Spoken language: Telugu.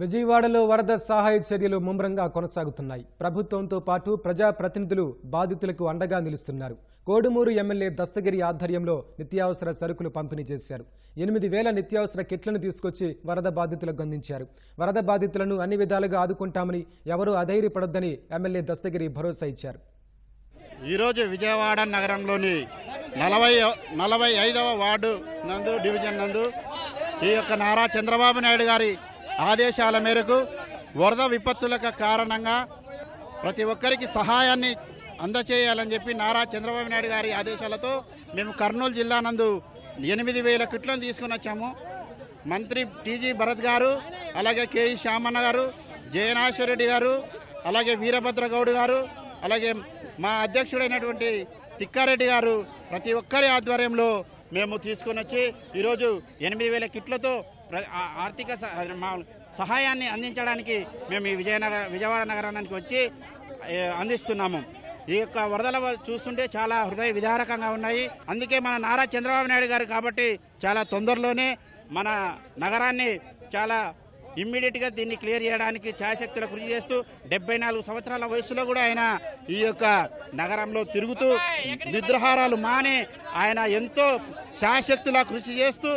విజయవాడలో వరద సహాయ చర్యలు ముమ్మరంగా కొనసాగుతున్నాయి. ప్రభుత్వంతో పాటు ప్రజాప్రతినిధులు బాధితులకు అండగా నిలుస్తున్నారు. కోడుమూరు ఎమ్మెల్యే దస్తగిరి ఆధ్వర్యంలో నిత్యావసర సరుకులు పంపిణీ చేశారు. ఎనిమిది వేల నిత్యావసర కిట్లను తీసుకొచ్చి వరద బాధితులకు అందించారు. వరద బాధితులను అన్ని విధాలుగా ఆదుకుంటామని ఎవరూ అధైర్యపడొద్దని ఎమ్మెల్యే దస్తగిరి భరోసా ఇచ్చారు. ఈరోజు విజయవాడ నగరంలోని నలభై నలభై ఐదవ వార్డు నందు డివిజన్ నందు ఈ యొక్క నారా చంద్రబాబు నాయుడు గారి ఆదేశాల మేరకు వరద విపత్తులకు కారణంగా ప్రతి ఒక్కరికి సహాయాన్ని అందచేయాలని చెప్పి నారా చంద్రబాబు నాయుడు గారి ఆదేశాలతో మేము కర్నూలు జిల్లా నందు ఎనిమిది వేల కిట్లను తీసుకుని వచ్చాము. మంత్రి టీజీ భరత్ గారు అలాగే కేఈ శ్యామన్న గారు జయనాశ్వరెడ్డి గారు అలాగే వీరభద్ర గౌడ్ గారు అలాగే మా అధ్యక్షుడైనటువంటి తిక్కారెడ్డి గారు ప్రతి ఒక్కరి ఆధ్వర్యంలో మేము తీసుకొని వచ్చి ఈరోజు ఎనిమిది వేల కిట్లతో ప్ర- ఆ- ఆర్థిక మా సహాయాన్ని అందించడానికి మేము ఈ విజయనగర విజయవాడ నగరానికి వచ్చి అందిస్తున్నాము. ఈ యొక్క వరదల చూస్తుంటే చాలా హృదయ విదారకంగా ఉన్నాయి. అందుకే మన నారా చంద్రబాబు నాయుడు గారు కాబట్టి చాలా తొందరలోనే మన నగరాన్ని చాలా ఇమ్మీడియట్గా దీన్ని క్లియర్ చేయడానికి ఛాయశక్తుల కృషి చేస్తూ డెబ్బై నాలుగు సంవత్సరాల వయసులో కూడా ఆయన ఈ యొక్క నగరంలో తిరుగుతూ నిద్రహారాలు మానే ఆయన ఎంతో ఛాయశక్తులా కృషి చేస్తూ